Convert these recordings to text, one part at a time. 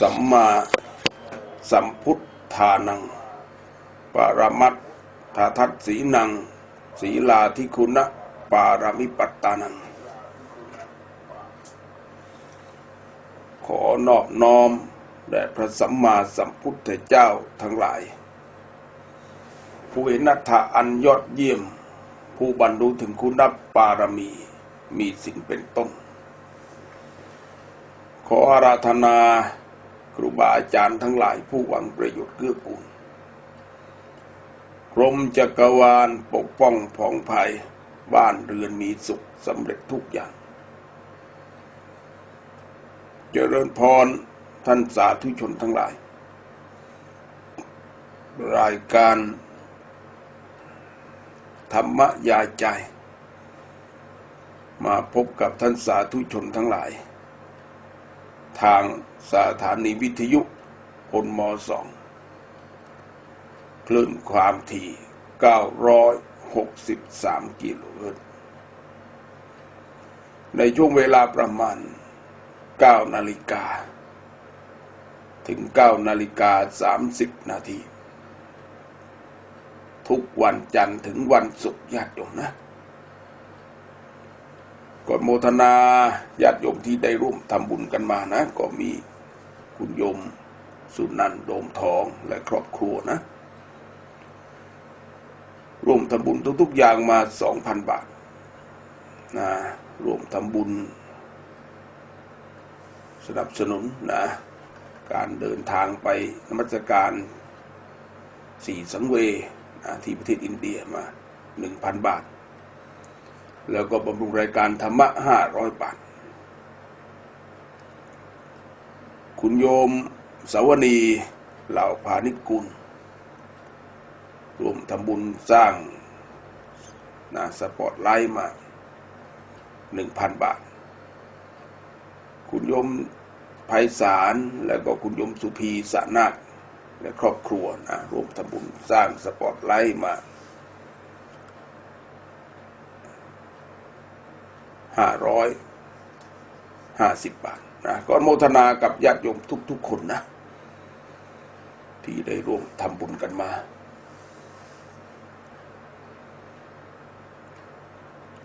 สัมมาสัมพุทธานัง ปรมัตถาทัตสีนัง ศีลาธิคุณะปารมิปัตตานัง ขอนอบน้อมแด่พระสัมมาสัมพุทธเจ้าทั้งหลาย ผู้เห็นนัตถะอันยอดเยี่ยม ผู้บรรลุถึงคุณปารมี มีสิ่งเป็นต้น ขออาราธนาครูบาอาจารย์ทั้งหลายผู้หวังประโยชน์เกื้อกูลกรมจักรวาลปกป้องผ่องภัยบ้านเรือนมีสุขสำเร็จทุกอย่าง เจริญพรท่านสาธุชนทั้งหลาย รายการ ธรรมยาใจ มาพบกับท่านสาธุชนทั้งหลาย ทางสถานีวิทยุพลมสองคลื่นความถี่ 963 กิโลเฮิรตซ์ในช่วงเวลาประมาณ 9 นาฬิกา ถึง 9 นาฬิกา 30 นาที ทุกวันจันทร์ถึงวันศุกร์ญาติโยมนะ ก่อนโมทนาญาติโยมที่ได้ร่วมทำบุญกันมานะ ก็มีคุณโยมสุนันท์โดมทองและครอบครัวนะ ร่วมทำบุญทุกๆอย่างมาสองพันบาทนะร่วมทำบุญ สนับสนุนนะ การเดินทางไปนมัสการสี่สังเวนะที่ประเทศอินเดียมาหนึ่งพันบาท แล้วก็บำรุงรายการธรรมะห้าร้อยบาท คุณโยมสาวนีเหล่าพาณิชกุลรวมทำบุญสร้างนะสปอตไลท์มาหนึ่งพันบาท คุณโยมไพศาลแล้วก็คุณโยมสุพีสานาคและครอบครัวนะรวมทำบุญสร้างสปอตไลท์มา ห้าร้อยห้าสิบบาทนะก็อนุโมทนากับญาติโยมทุก ๆ คนนะ ที่ได้ร่วมทำบุญกันมา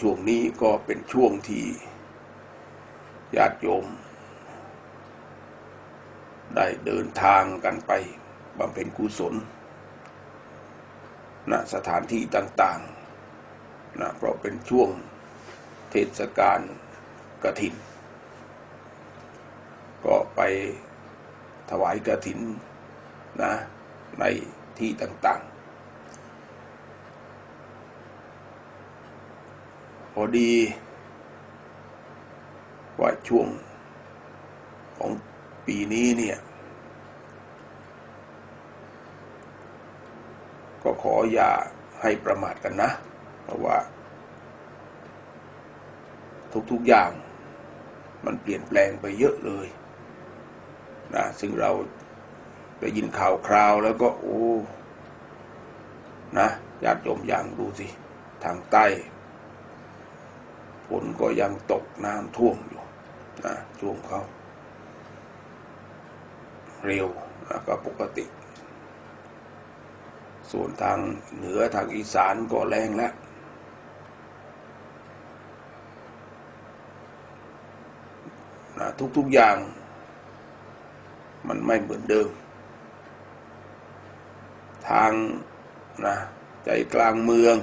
ช่วงนี้ก็เป็นช่วงที่ญาติโยม ได้เดินทางกันไปบำเพ็ญกุศลณสถานที่ต่างๆนะเพราะเป็นช่วง เทศกาลกระถิน ก็ไปถวายกระถินนะในที่ต่างๆ พอดี ว่าช่วงของปีนี้เนี่ย ก็ขออย่าให้ประมาทกันนะ เพราะว่า ทุกๆอย่าง มันเปลี่ยนแปลงไปเยอะเลยนะซึ่งเราได้ยินข่าวคราวแล้วก็โอ้นะญาติโยมอย่างดูสิ ทางใต้ฝนก็ยังตกน้ำท่วมอยู่นะช่วงเขาเร็วนะก็ปกติ ส่วนทางเหนือทางอีสานก็แรงแล้ว นะ ทุก ๆอย่าง มันไม่เหมือนเดิม ทางนะใจกลางเมือง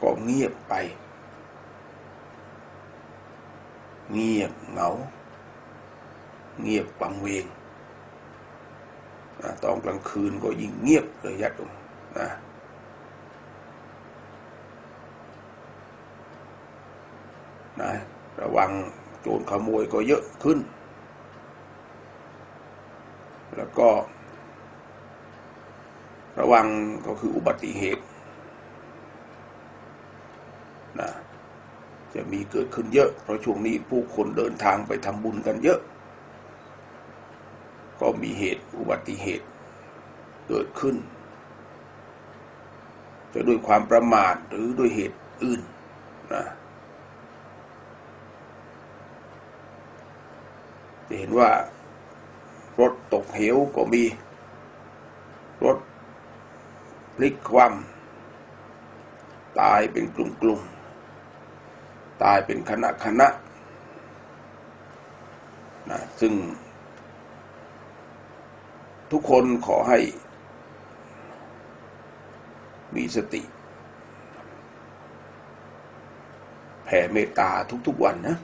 ก็เงียบไป เงียบเหงา เงียบปังเวงนะตอนกลางคืนก็ยิ่งเงียบเลยยัดมนะนะระวัง โจรขโมยก็เยอะขึ้น แล้วก็ ระวังก็คืออุบัติเหตุนะจะมีเกิดขึ้นเยอะ เพราะช่วงนี้ผู้คนเดินทางไปทำบุญกันเยอะ ก็มีเหตุอุบัติเหตุเกิดขึ้น จะด้วยความประมาทหรือด้วยเหตุอื่นนะ จะเห็นว่ารถตกเหวก็มี รถพลิกคว่ำตายเป็นกลุ่มๆ ตายเป็นคณะคณะนะซึ่ง ทุกคนขอให้มีสติ แผ่เมตตาทุกๆวันนะ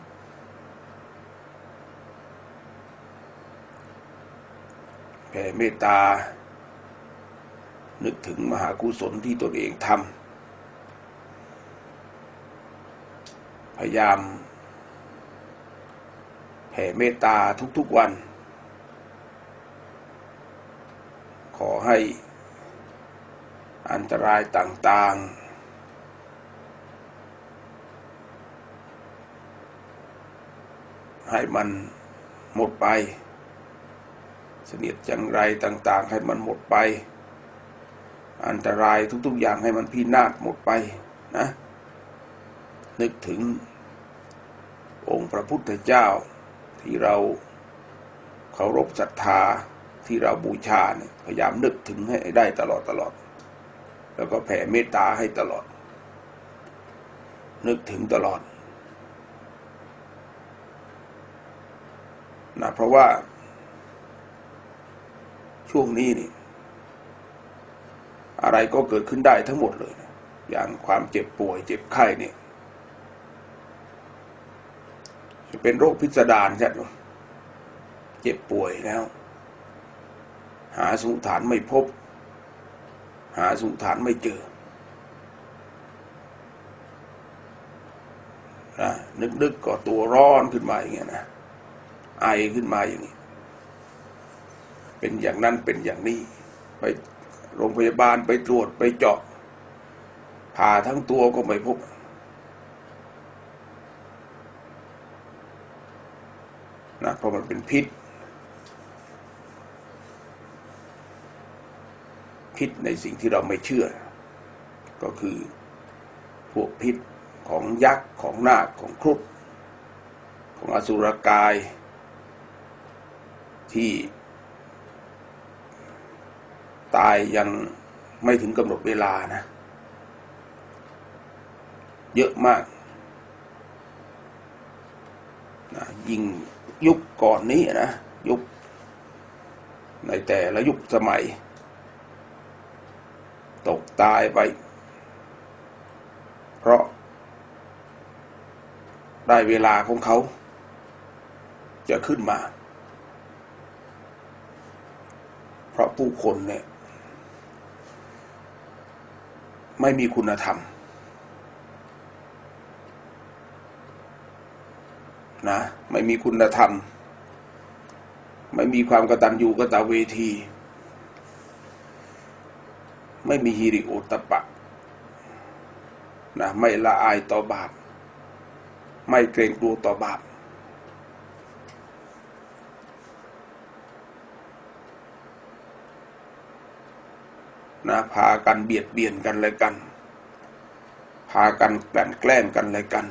แผ่เมตตา นึกถึงมหากุศลที่ตนเองทำพยายาม แผ่เมตตาทุกๆวัน ขอให้อันตรายต่างๆให้มันหมดไป เสนียดจังไรต่างๆ ให้มันหมดไป อันตรายทุกๆอย่างให้มันพินาศหมดไปนะ นึกถึงองค์พระพุทธเจ้าที่เราเคารพศรัทธาที่เราบูชาเนี่ยพยายามนึกถึงให้ได้ตลอดตลอด แล้วก็แผ่เมตตาให้ตลอด นึกถึงตลอดนะเพราะว่า ช่วงนี้นี่ อะไรก็เกิดขึ้นได้ทั้งหมดเลยนะอย่างความเจ็บป่วย เจ็บไข้เนี่ยจะเป็นโรคพิสดารใช่ไหมเจ็บป่วยแล้ว หาสมุฐานไม่พบ หาสมุฐานไม่เจอนะนึกๆก็ตัวร้อนขึ้นมาอย่างเงี้ยนะไอขึ้นมาอย่างนี้ เป็นอย่างนั้นเป็นอย่างนี้ ไปโรงพยาบาลไปตรวจไปเจาะผ่าทั้งตัวก็ไม่พบ นะเพราะมันเป็นพิษ พิษในสิ่งที่เราไม่เชื่อ ก็คือพวกพิษของยักษ์ของนาคของครุฑของอสุรกายที่ ตายยังไม่ถึงกำหนดเวลานะ เยอะมากนะยิงยุคก่อนนี้นะ ยุค ในแต่ละยุคสมัย ตกตายไป เพราะ ได้เวลาของเขา จะขึ้นมา เพราะผู้คนเนี่ย ไม่มีคุณธรรม นะ ไม่มีคุณธรรม ไม่มีความกตัญญูกตเวที ไม่มีฮิริโอตปะ นะ ไม่ละอายต่อบาป ไม่เกรงกลัวต่อบาป นะพากันเบียดเบียนกันเลยกัน พากันกลั่นแกล้งกันเลยกัน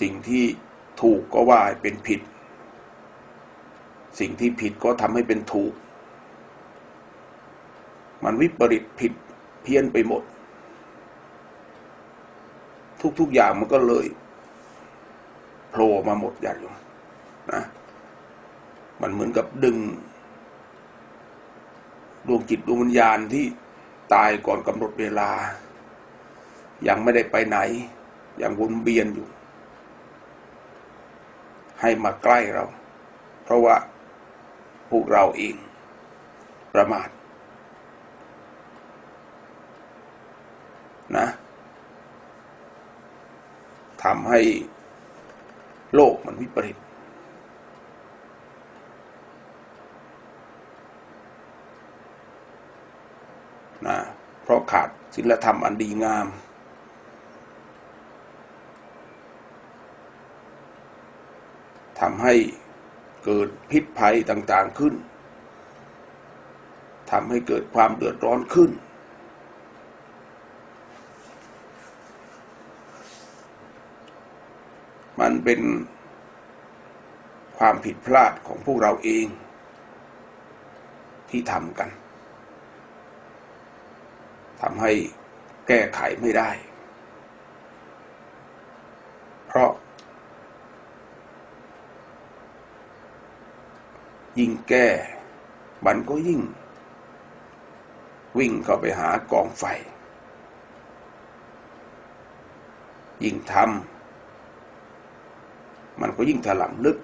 สิ่งที่ถูกก็ว่าเป็นผิด สิ่งที่ผิดก็ทำให้เป็นถูก มันวิปริตผิดเพี้ยนไปหมด ทุกๆอย่างมันก็เลยโผล่มาหมดอย่างอยู่นะมันเหมือนกับดึง ดวงจิตดวงวิญญาณที่ตายก่อนกำหนดเวลา ยังไม่ได้ไปไหน ยังวนเวียนอยู่ ให้มาใกล้เรา เพราะว่าพวกเราเอง ประมาทนะทำให้โลกมันวิปริต นะเพราะขาดศีลธรรมอันดีงาม ทำให้เกิดพิษภัยต่างๆขึ้น ทำให้เกิดความเดือดร้อนขึ้น มันเป็นความผิดพลาดของพวกเราเองที่ทำกันำให้แก้ไขไม่ได้ เพราะ ยิ่งแก้ มันก็ยิ่ง วิ่งเข้าไปหากองไฟ ยิ่งทำมันก็ยิ่งถลำลึก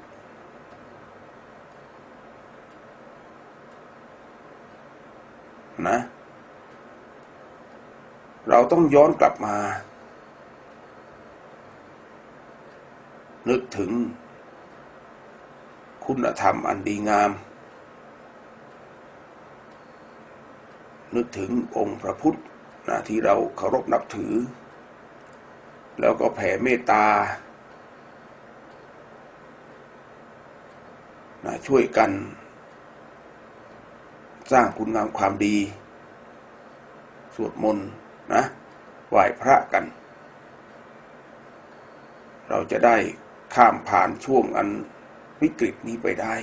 นะ เราต้องย้อนกลับมา นึกถึง คุณธรรมอันดีงาม นึกถึงองค์พระพุทธนะที่เราเคารพนับถือ แล้วก็แผ่เมตตานะช่วยกัน สร้างคุณงามความดี สวดมนต์ นะไหว้พระกัน เราจะได้ข้ามผ่านช่วงอันวิกฤตนี้ไปได้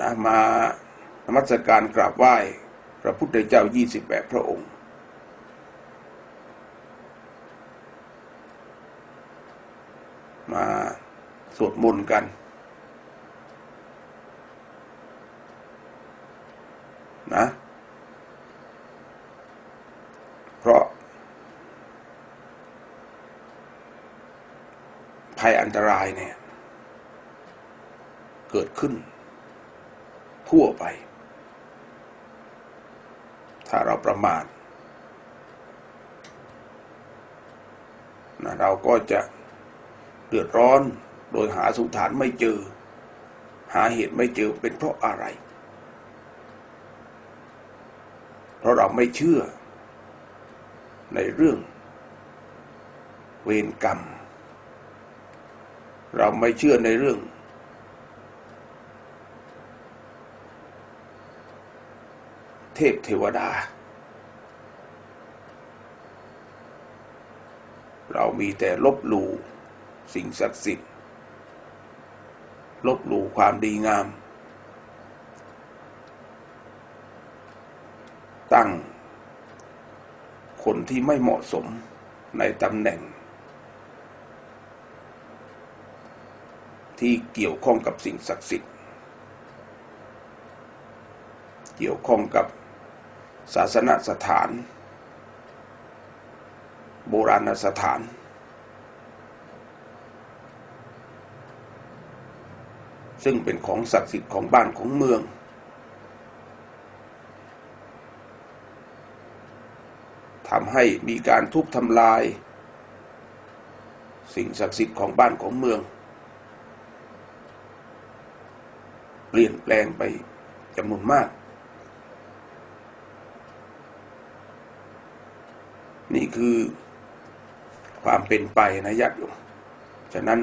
นะมานมัสการกราบไหว้พระพุทธเจ้า 28 พระองค์ มาสวดมนต์กัน นะ เพราะ ภัยอันตรายเนี่ย เกิดขึ้น ทั่วไป ถ้าเราประมาทนะเราก็จะเดือดร้อนโดยหาสุฐานไม่เจอ หาเหตุไม่เจอเป็นเพราะอะไร เพราะเราไม่เชื่อ ในเรื่อง เวรกรรม เราไม่เชื่อในเรื่อง เทพเทวดา เรามีแต่ลบหลู่สิ่งศักดิ์สิทธิ์ ลบหลู่ความดีงาม ตั้ง คนที่ไม่เหมาะสมในตำแหน่ง ที่เกี่ยวข้องกับสิ่งศักดิ์สิทธิ์ เกี่ยวข้องกับศาสนสถาน โบราณสถาน ซึ่งเป็นของศักดิ์สิทธิ์ของบ้านของเมือง ทำให้มีการทุบทำลาย สิ่งศักดิ์สิทธิ์ของบ้านของเมือง เปลี่ยนแปลงไปจำนวนมาก นี่คือความเป็นไปนะญาติโยมฉะนั้น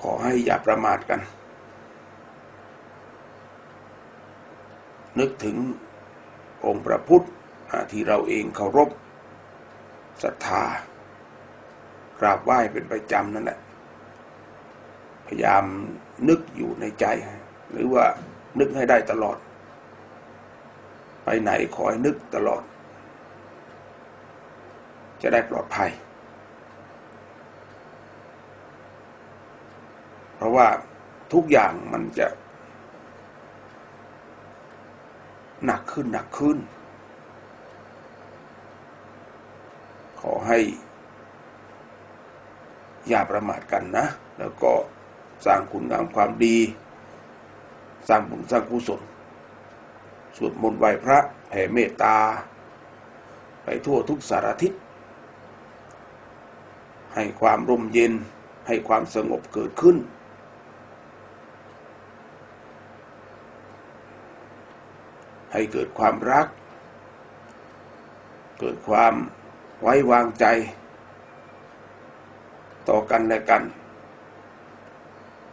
ขอให้อย่าประมาทกัน นึกถึง องค์พระพุทธที่เราเองเคารพศรัทธากราบไหว้เป็นประจำนั่นแหละ พยายามนึกอยู่ในใจ หรือว่านึกให้ได้ตลอด ไปไหนขอให้นึกตลอด จะได้ปลอดภัย เพราะว่าทุกอย่างมันจะ หนักขึ้นหนักขึ้น ขอให้ อย่าประมาทกันนะ แล้วก็สร้างคุณงามความดี สร้างบุญสร้างกุศลสวดมนต์ไหว้พระแผ่เมตตา ไปทั่วทุกสารทิศ ให้ความร่มเย็นให้ความสงบเกิดขึ้น ให้เกิดความรัก เกิดความไว้วางใจ ต่อกันและกัน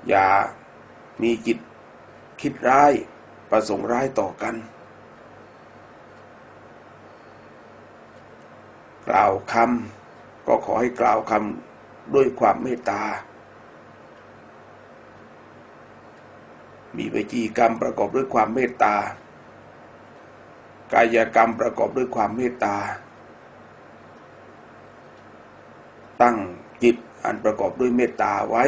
อย่ามีจิตคิดร้ายประสงค์ร้ายต่อกัน กล่าวคำก็ขอให้กล่าวคำด้วยความเมตตา มีวิจีกรรมประกอบด้วยความเมตตา กายกรรมประกอบด้วยความเมตตา ตั้งจิตอันประกอบด้วยเมตตาไว้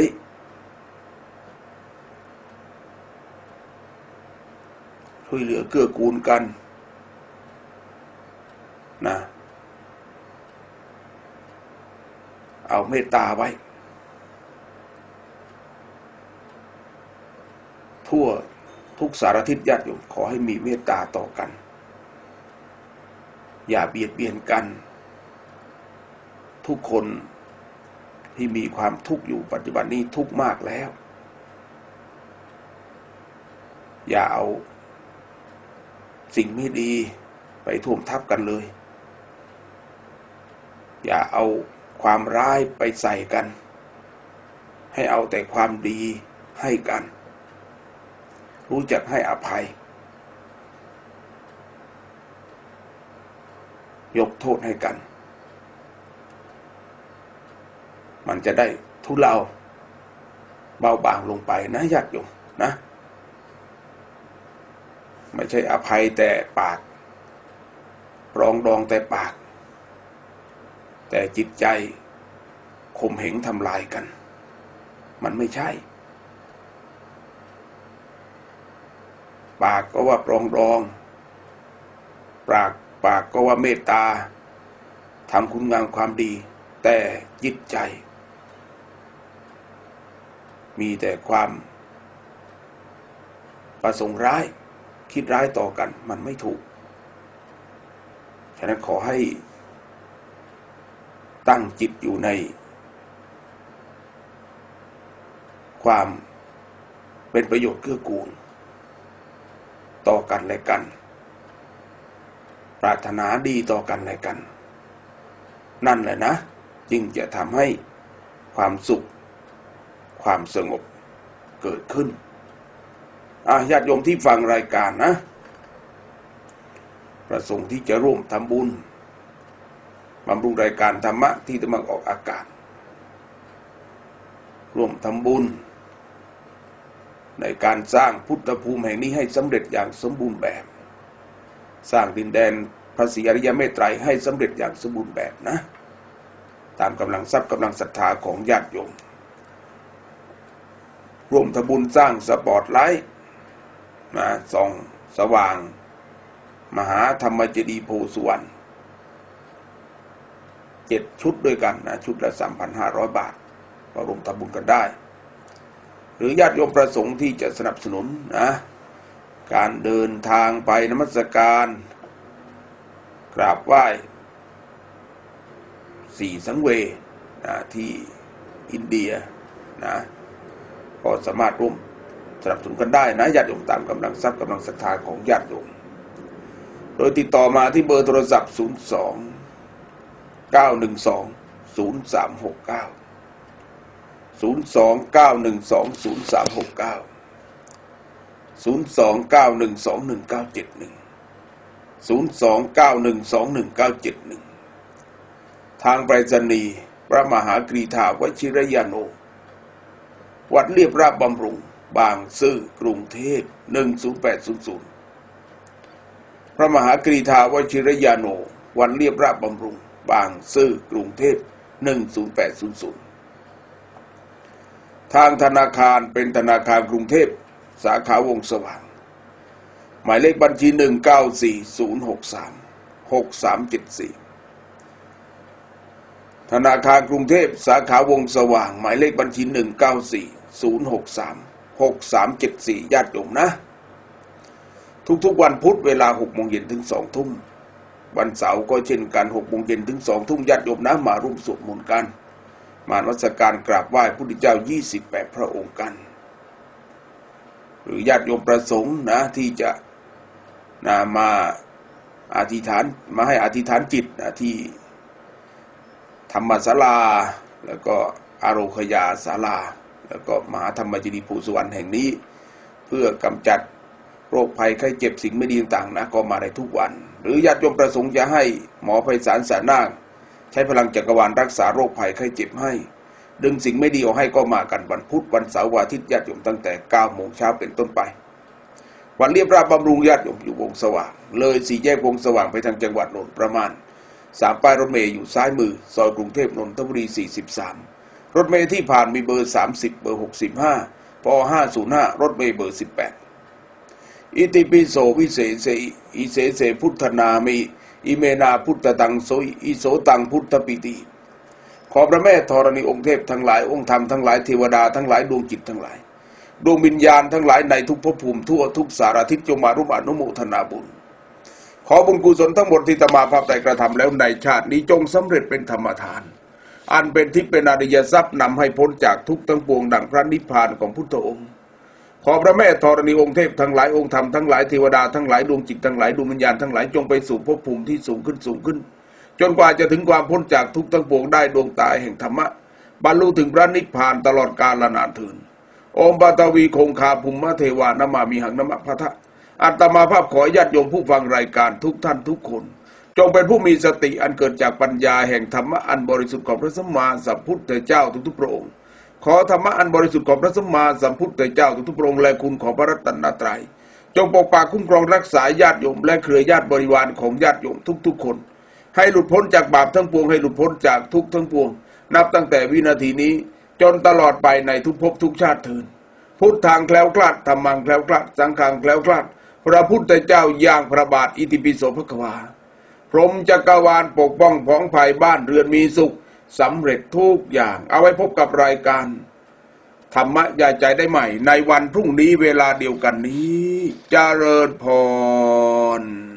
ช่วยเหลือเกื้อกูลกันนะเอาเมตตาไว้ ทั่วทุกสารทิศญาติโยมขอให้มีเมตตาต่อกัน อย่าเบียดเบียนกัน ทุกคนที่มีความทุกข์อยู่ปัจจุบันนี้ทุกข์มากแล้ว อย่าเอาสิ่งไม่ดีไปท่วมทับกันเลย อย่าเอาความร้ายไปใส่กัน ให้เอาแต่ความดีให้กัน รู้จักให้อภัย ยกโทษให้กัน มันจะได้ทุเลาเบาบางลงไปนะญาติโยมนะ ไม่ใช่อภัยแต่ปาก รองดองแต่ปาก แต่จิตใจข่มเหงทำลายกัน มันไม่ใช่ ปากก็ว่าปรองดองปาก ปากก็ว่าเมตตาทำคุณงามความดี แต่จิตใจ มีแต่ความ ประสงค์ร้ายคิดร้ายต่อกันมันไม่ถูก ฉะนั้นขอให้ ตั้งจิตอยู่ใน ความเป็นประโยชน์เกื้อกูล ต่อกันและกัน ปรารถนาดีต่อกันและกัน นั่นแหละนะ จึงจะทำให้ความสุข ความสงบเกิดขึ้นอาญาติโยมที่ฟังรายการนะ ประสงค์ที่จะร่วมทำบุญบำรุงรายการธรรมะที่กำลังออกอากาศ ร่วมทำบุญ ในการสร้างพุทธภูมิแห่งนี้ให้สำเร็จอย่างสมบูรณ์แบบ สร้างดินแดนพระศรีอริยเมตไตรให้สำเร็จอย่างสมบูรณ์แบบนะ ตามกำลังทรัพย์กำลังศรัทธาของญาติโยมร่วมทบุญสร้างสปอร์ตไลท์มาส่องสว่าง มหาธรรมเจดีโพสุวรรณเจ็ดชุดด้วยกันนะชุดละสามพันห้าร้อยบาทก็ร่วมทำบุญกันได้ หรือญาติโยมประสงค์ที่จะสนับสนุนนะ การเดินทางไปนมัสการ กราบไหว้สี่สังเวยนะที่อินเดียนะก็สามารถร่วมสนับสนุนกันได้นะญาติโยมตามกำลังทรัพย์กำลังศรัทธาของญาติโยมโดยติดต่อมาที่เบอร์โทรศัพท์ 029120369 029120369 029121971 02 912 1971ทางไปรษณีย์พระมหากรีธาวชิรยาโนวัดเรียบราบบำรุง บางซื่อกรุงเทพ10800พระมหากรีธาวชิรยาโนวัดเรียบราบบำรุง บางซื่อกรุงเทพ10800ทางธนาคารเป็นธนาคารกรุงเทพ สาขาวงสว่าง หมายเลขบัญชี 194063 6374 ธนาคารกรุงเทพสาขาวงสว่าง หมายเลขบัญชี 194063 6374ญาติโยมนะ ทุกๆวันพุธเวลา6โมงเย็นถึง2ทุ่มวันเสาร์ก็เช่นกัน6โมงเย็นถึง2ทุ่มญาติโยมนะมาร่วมสวดมนต์กัน มานวัสการกราบไหว้พระพุทธเจ้า 28 พระองค์กัน หรือญาติโยมประสงค์นะที่จะนะมาอธิษฐานมาให้อธิษฐานจิตนะที่ธรรมศาลา แล้วก็อารคยาศาลา แล้วก็มหาธรรมจดีภูสวรรณแห่งนี้ เพื่อกำจัดโรคภัยไข้เจ็บสิ่งไม่ดีต่างๆนะก็มาได้ทุกวัน หรือญาติโยมประสงค์จะให้หมอไพศาลสานาคใช้พลังจักรวาลรักษาโรคภัยไข้เจ็บให้ ดึงสิ่งไม่ดีออกให้ก็มากันวันพุธวันเสาร์วันอาทิตย์ญาติโยมตั้งแต่9โมงเช้าเป็นต้นไป วันเรียบราบบำรุงญาติโยมอยู่วงสว่าง เลยสี่แยกวงสว่างไปทางจังหวัดนนท์ประมาณสามป้ายรถเมย์อยู่ซ้ายมือ ซอยกรุงเทพนนทบุรี 43 รถเมย์ที่ผ่านมีเบอร์ 30 เบอร์ 65ป505 รถเมย์เบอร์ 18 อิติปิโสวิเศษเสอิเสเสพุทธนามิอิเมนาพุทธตังโสอิโสตังพุทธปิติ ขอพระแม่ธรณีองค์เทพทั้งหลายองค์ธรรมทั้งหลายเทวดาทั้งหลายดวงจิตทั้งหลาย ดวงวิญญาณทั้งหลายในทุกภพภูมิทั่วทุกสารทิศจงมาร่วมอนุโมทนาบุญ ขอบุญกุศลทั้งหมดที่ตมาภาพแต่กระทำแล้วในชาตินี้จงสำเร็จเป็นธรรมทาน อันเป็นทิพย์เป็นอริยทรัพย์นำให้พ้นจากทุกทั้งปวงดังพระนิพพานของพุทธองค์ขอพระแม่ธรณีองค์เทพทั้งหลายองค์ธรรมทั้งหลายเทวดาทั้งหลายดวงจิตทั้งหลายดวงวิญญาณทั้งหลายจงไปสู่ภพภูมิที่สูงขึ้นสูงขึ้น จนกว่าจะถึงความพ้นจากทุกข์ทั้งปวงได้ดวงตาแห่งธรรมะ บรรลุถึงพระนิพพานตลอดกาลนานเถินโอมปาตวีคงคาภูมิเทวานามามีหังนมะพะทะอัตมาภาพขอญาติโยมผู้ฟังรายการทุกท่านทุกคน จงเป็นผู้มีสติอันเกิดจากปัญญาแห่งธรรมะอันบริสุทธิ์ของพระสัมมาสัมพุทธเจ้าทุกๆพระองค์ ขอธรรมะอันบริสุทธิ์ของพระสัมมาสัมพุทธเจ้าทุกๆพระองค์และคุณของพระรัตนตรัยจงปกปักคุ้มครองรักษาญาติโยมและเครือญาติบริวารของญาติโยมทุกๆคน ให้หลุดพ้นจากบาปทั้งปวง ให้หลุดพ้นจากทุกข์ทั้งปวง นับตั้งแต่วินาทีนี้จนตลอดไปในทุกภพทุกชาติเถินพุทธทางแคล้วคลาดธรรมังแคล้วคลาดสังฆังแคล้วคลาดพระพุทธเจ้าย่างพระบาทอิติปิโสภควา พรหมจักรวาลปกป้องผองภัยบ้านเรือนมีสุขสำเร็จทุกอย่าง เอาไว้พบกับรายการ ธรรมะยาใจได้ใหม่ ในวันพรุ่งนี้เวลาเดียวกันนี้เจริญพร